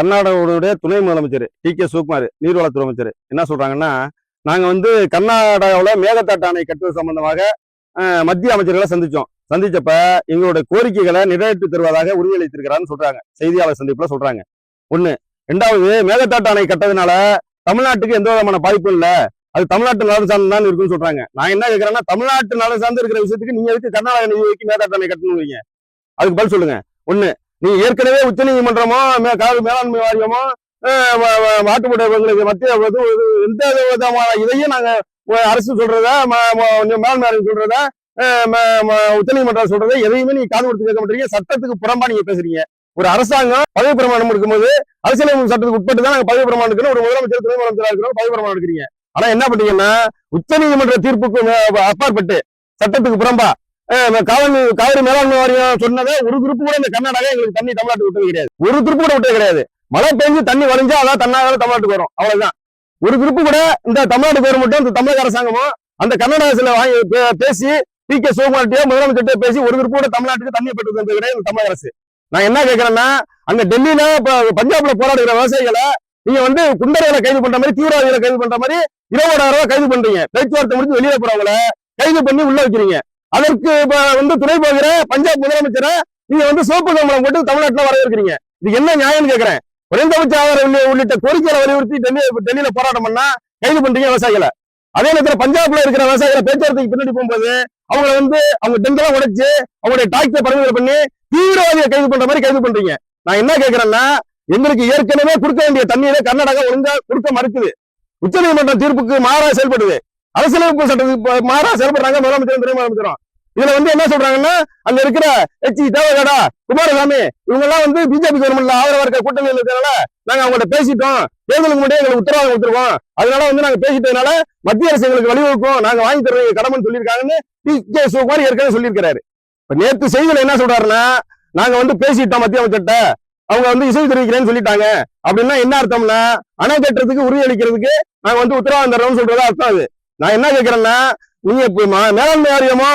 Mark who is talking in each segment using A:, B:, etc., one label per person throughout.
A: கர்நாடகாவுடைய துணை முதலமைச்சர் D K Sivakumar நீர்வளத்துறை அமைச்சர். என்ன சொல்றாங்கன்னா நாங்க வந்து கர்நாடகாவில் மேகத்தாட்டு அணை கட்டுவது சம்பந்தமாக மத்திய அமைச்சர்களை சந்திச்சோம். சந்திச்சப்ப எங்களுடைய கோரிக்கைகளை நிறைவேற்றி தருவதாக உறுதியளித்திருக்கிறான்னு சொல்றாங்க. செய்தியாளர் சந்திப்புல சொல்றாங்க. ஒண்ணு. ரெண்டாவது மேகத்தாட்டு அணை கட்டதுனால தமிழ்நாட்டுக்கு எந்த விதமான பாதிப்பும் இல்லை. அது தமிழ்நாட்டு நலன் சார்ந்து தான் இருக்குன்னு சொல்றாங்க. நான் என்ன கேட்கறேன்னா தமிழ்நாட்டு நலன் சார்ந்து இருக்கிற விஷயத்துக்கு நீங்க எதுக்கு கர்நாடக நிதி ஒதுக்கி மேகத்தாட்டு அணை கட்டணும் வைங்க அதுக்கு பதில் சொல்லுங்க. ஒண்ணு. நீ ஏற்கனவே உச்ச நீதிமன்றமோ மேலாண்மை வாரியமோ அஹ், மத்திய எந்த விதமான இதையும் நாங்க அரசு சொல்றத மேலாண்மை வாரியம் சொல்றத உச்ச நீதிமன்றம் உச்சநீதிமன்றம் சொல்றத எதையுமே நீங்க காது கொடுத்து கேட்க மாட்டீங்க. சட்டத்துக்கு புறம்பா நீங்க பேசுறீங்க. ஒரு அரசாங்கம் பதவி பிரமாணம் எடுக்கும்போது அரசியலமைப்பு சட்டத்துக்கு உட்பட்டு தான் நாங்க பதவி பிரமாணம் எடுக்கணும். ஒரு முதலமைச்சர் துணை முதலமைச்சராக இருக்கிறோம் பதவி பிரமாணம் எடுக்கிறீங்க. ஆனா என்ன பண்ணீங்கன்னா உச்சநீதிமன்ற தீர்ப்புக்கு அப்பாற்பட்டு சட்டத்துக்கு புறம்பா காவல் காவிரி மேலாண்மை வாரியம் சொன்னதை ஒரு குரூப் கூட இந்த கர்நாடகா எங்களுக்கு தண்ணி தமிழ்நாட்டுக்கு விட்டது கிடையாது. ஒரு குரூப் கூட விட்டது கிடையாது. மழை பெஞ்சு தண்ணி வளைஞ்சா அதான் தன்னால தமிழ்நாட்டுக்கு வரும். அவ்வளவுதான். ஒரு குரூப் கூட இந்த தமிழ்நாடு கவர்மெண்ட்டும் இந்த தமிழக அரசாங்கமும் அந்த கர்நாடகத்துல வாங்கி பே- பேசி டி கே சிவகுமார்கிட்டயோ முதலமைச்சர்கிட்ட பேசி ஒரு குரூப் கூட தமிழ்நாட்டுக்கு தண்ணி பெற்று தந்தது கிடையாது இந்த தமிழக அரசு. நான் என்ன கேட்கிறேன்னா அங்க டெல்லியில பஞ்சாப்ல போராடுகிற விவசாயிகளை நீங்க வந்து குண்டர்களை கைது பண்ற மாதிரி தீவிரவாதிகளை கைது பண்ற மாதிரி இருபதாயிரம் ரூபாய் கைது பண்றீங்க. பேச்சுவார்த்தை முடிஞ்சு வெளியே போறவங்கள கைது பண்ணி உள்ள வைக்கிறீங்க. அதற்கு வந்து துணை போகிற பஞ்சாப் முதலமைச்சரை நீங்க வந்து சிவப்பு கம்பளம் போட்டு தமிழ்நாட்டுல வரவேற்கிறீங்க. இது என்ன நியாயம்னு கேக்குறேன். குறைந்தபட்ச ஆதாரம் உள்ளிட்ட கோரிக்கைகளை வலியுறுத்தி டெல்லி டெல்லியில போராட்டம் பண்ணா கைது பண்றீங்க விவசாயிகளை. அதே நேரத்துல பஞ்சாப்ல இருக்கிற விவசாயிகளை பேச்சுவார்த்தைக்கு பின்னாடி போகும்போது அவங்களை வந்து அவங்க டெண்டெல்லாம் உடைச்சு அவங்களுடைய டாக்டரை பரிந்துரை பண்ணி தீவிரவாதியை கைது பண்ற மாதிரி கைது பண்றீங்க. நான் என்ன கேக்குறேன்னா எங்களுக்கு ஏற்கனவே கொடுக்க வேண்டிய தண்ணீரை கர்நாடகா ஒழுங்கா கொடுக்க மறுக்குது. உச்சநீதிமன்ற தீர்ப்புக்கு மாறா செயல்படுது. அரசியலமைப்பு சட்டத்துக்கு மாறா செயல்படுறாங்க. முதலமைச்சரும் துணை முதலமைச்சரும் இதுல வந்து என்ன சொல்றாங்கன்னா அங்க இருக்கிற எச்சி தேவகடா குமாரசாமி இவங்க எல்லாம் வந்து பிஜேபி கவர்மெண்ட்ல ஆதரவா இருக்க கூட்டணியில் இருக்கிறனால நாங்க அவங்கள்ட்ட பேசிட்டோம். தேர்தலுக்கு முன்னாடியே எங்களுக்கு உத்தரவாதம் கொடுத்துருவோம். அதனால வந்து நாங்க பேசிட்டதுனால மத்திய அரசு எங்களுக்கு வழிவகுக்கும் நாங்க வாங்கி தருவீங்க கடமைன்னு சொல்லியிருக்காங்கன்னு டி கே சிவகுமார் ஏற்கனவே சொல்லியிருக்கிறாரு. இப்ப நேத்து செய்தியில என்ன சொல்றாருன்னா நாங்க வந்து பேசிட்டோம் மத்திய அமைச்சர்கிட்ட. அவங்க வந்து இசை தெரிவிக்கிறேன்னு சொல்லிட்டாங்க. அப்படின்னா என்ன அர்த்தம்னா அணை கட்டுறதுக்கு உறுதி அளிக்கிறதுக்கு நாங்க வந்து உத்தரவாதம் தரோம்னு சொல்றது அர்த்தம் அது. நான் என்ன கேட்கிறேன்னா நீங்க இப்ப மேலாண்மை வாரியமோ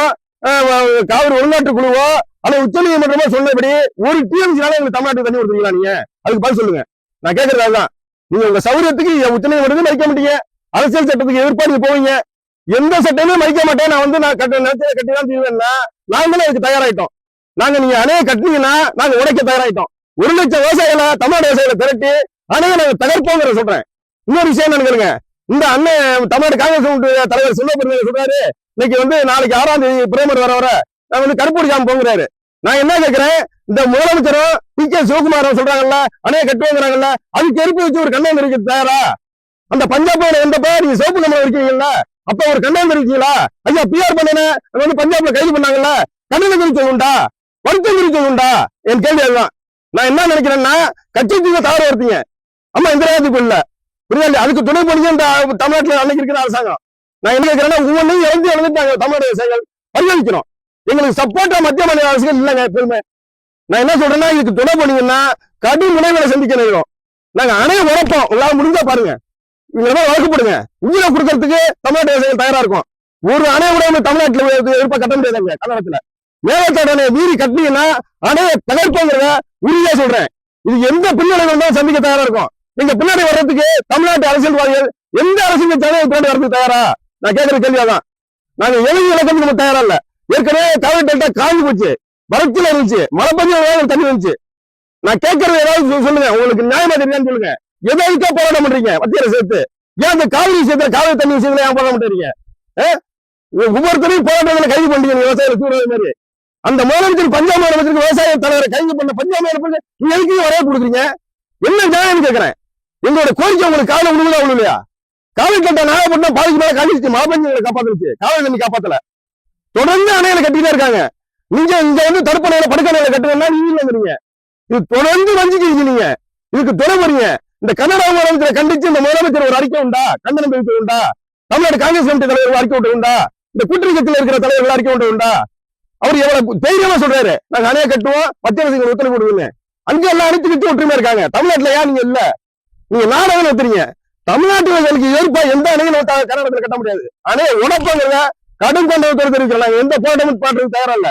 A: காவிரி உள்நாட்டு குழுவோ அல்லது உச்ச நீதிமன்றமோ சொன்னபடி ஒரு டிஎம்சினால எங்களுக்கு தமிழ்நாட்டுக்கு தண்ணி கொடுத்துருங்களா நீங்க? அதுக்கு பதில் சொல்லுங்க. நான் கேட்கறது அதுதான். நீங்க உங்க சௌரியத்துக்கு உச்ச நீதிமன்றத்தையும் மதிக்க மாட்டீங்க. அரசியல் சட்டத்துக்கு எதிர்ப்பாடு போவீங்க. எந்த சட்டமே மதிக்க மாட்டேன். நான் வந்து நான் கட்ட நினைச்சதை கட்டி தான் தீர்வேன்னா நாங்களும் அதுக்கு தயாராயிட்டோம். நாங்க நீங்க அணையை கட்டினீங்கன்னா நாங்க உடைக்க தயாராயிட்டோம். ஒரு லட்சம் விவசாயிகளை தமிழ்நாடு விவசாயிகளை திரட்டி அணையை நாங்க தகர்ப்போங்கிற சொல்றேன். இன்னொரு விஷயம் என்ன கேளுங்க. இந்த அண்ணன் தமிழ்நாடு காங்கிரஸ் கமிட்டி தலைவர் செல்வபெருமை சொல்றாரு இன்னைக்கு வந்து நாளைக்கு ஆறாம் தேதி பிரேமர் வர வர நான் வந்து கருப்பூடி ஜாம் போங்கிறாரு. நான் என்ன கேட்கிறேன் இந்த முதலமைச்சரும் பி. கே. சிவகுமாரும் சொல்றாங்கல்ல அணைய கட்டுவாங்கிறாங்கல்ல அதுக்கு எரிப்பு வச்சு ஒரு கண்ணம் தெரிவிக்க தயாரா? அந்த பஞ்சாப்ல வந்தப்ப நீங்க சிவப்பு கம்பளம் இருக்கீங்கல்ல அப்ப ஒரு கண்ணம் இருக்கீங்களா ஐயா பிஆர் பண்ணன வந்து பஞ்சாப்ல கைது பண்ணாங்கல்ல கண்ணனம் தெரிவிச்சது உண்டா? வருத்தம் தெரிவிச்சது உண்டா? என் கேள்வி அதுதான். நான் என்ன நினைக்கிறேன்னா கட்சி தீங்க தவறு வருத்தீங்க அம்மா இந்த இல்லை புரியுதா? அதுக்கு துணை பண்ணி இந்த தமிழ்நாட்டுல அன்னைக்கு இருக்கிற அரசாங்கம். நான் என்ன கேட்கிறேன்னா ஒவ்வொன்றையும் இழந்து இழந்துட்டாங்க தமிழ்நாடு விவசாயிகள் பரிகணிக்கணும் எங்களுக்கு சப்போர்ட்டா மத்திய மாநில அரசுகள் இல்லைங்க எப்பவுமே நான் என்ன சொல்றேன்னா இதுக்கு துணை பண்ணீங்கன்னா கடும் முனைகளை சந்திக்க நேரம் நாங்க அணைய உழைப்போம் எல்லாம் முடிஞ்சா பாருங்க. இவங்க வழக்கப்படுங்க. உயிரை கொடுக்கறதுக்கு தமிழ்நாட்டு விவசாயிகள் தயாரா இருக்கும். ஒரு அணை உடைமை தமிழ்நாட்டில் எதிர்ப்பா கட்ட முடியாது கன்னடத்துல மேலத்தாடு அணையை மீறி கட்டினீங்கன்னா அணையை தகர்ப்போங்கிறத உறுதியா சொல்றேன். இது எந்த பின்னடைவு தான் சந்திக்க தயாரா இருக்கும். நீங்க பின்னாடி வர்றதுக்கு தமிழ்நாட்டு அரசியல்வாதிகள் எந்த அரசியல் தலைவர் பின்னாடி வர்றதுக்கு தயாரா? நான் கேட்கிற கேள்வியாதான். நாங்க எழுதி இலக்கத்துக்கு நம்ம தயாரா இல்ல. ஏற்கனவே காவிரி டெல்டா காஞ்சி போச்சு. வறட்சியில இருந்துச்சு. மழை பஞ்சம் தண்ணி இருந்துச்சு நான் கேட்கறது ஏதாவது சொல்லுங்க. உங்களுக்கு நியாயமா தெரியான்னு சொல்லுங்க. எதற்கா போராட்டம் பண்றீங்க மத்தியில சேர்த்து ஏன் அந்த காவிரி விஷயத்துல காவிரி தண்ணி விஷயத்துல ஏன் போராட்டம் பண்றீங்க ஆ? ஒவ்வொருத்தரையும் போராட்டங்களை கைது பண்றீங்க விவசாயிகள் சூழல் மாதிரி. அந்த முதலமைச்சர் பஞ்சாப் முதலமைச்சருக்கு விவசாய தலைவரை கைது பண்ண பஞ்சாப் முதலமைச்சர் நீங்க எதுக்கு வரைய கொடுக்குறீங்க? என்ன நியாயம் கேட்கிறேன். எங்களோட கோரிக்கை உங்களுக்கு காலை விழுகுதா விழுலையா காவல் கட்ட நாகப்பட்டினம் பாதிக்கு மேல காலிச்சு மழை பெஞ்சு காவல் காவிரி தண்ணி காப்பாத்தல. தொடர்ந்து அணையில கட்டிட்டே இருக்காங்க. நீங்க இங்க வந்து தடுப்பணையில படுக்கணையில கட்டுவேன்னா நீங்க வந்துருங்க இது தொடர்ந்து வஞ்சிக்கிறீங்க நீங்க இதுக்கு துணை போறீங்க இந்த கன்னட முதலமைச்சரை கண்டிச்சு இந்த முதலமைச்சர் ஒரு அறிக்கை உண்டா? கண்டனம் தெரிவிக்க உண்டா? தமிழ்நாடு காங்கிரஸ் கமிட்டி தலைவர் அறிக்கை விட்டு உண்டா? இந்த கூட்டணி இருக்கிற தலைவர்கள் அறிக்கை விட்டு உண்டா? அவர் எவ்வளவு தைரியமா சொல்றாரு. நாங்க அணையை கட்டுவோம் மத்திய அரசு ஒத்துழைப்பு கொடுக்குங்க அங்க எல்லாம் அனைத்து கட்சி ஒற்றுமையா இருக்காங்க. தமிழ்நாட்டுல ஏன் நீங்க இல்ல? நீங்க நாடகம் நடத்துறீங்க தமிழ்நாட்டு விவசாயிகளுக்கு ஏற்ப எந்த அணையும் கர்நாடகத்தில் கட்ட முடியாது. அணையை உடப்பாங்கிறத கடும் கொண்டு தெரிவிக்கிறாங்க எந்த போட்டமும் பாட்டுறதுக்கு தயாரா இல்ல.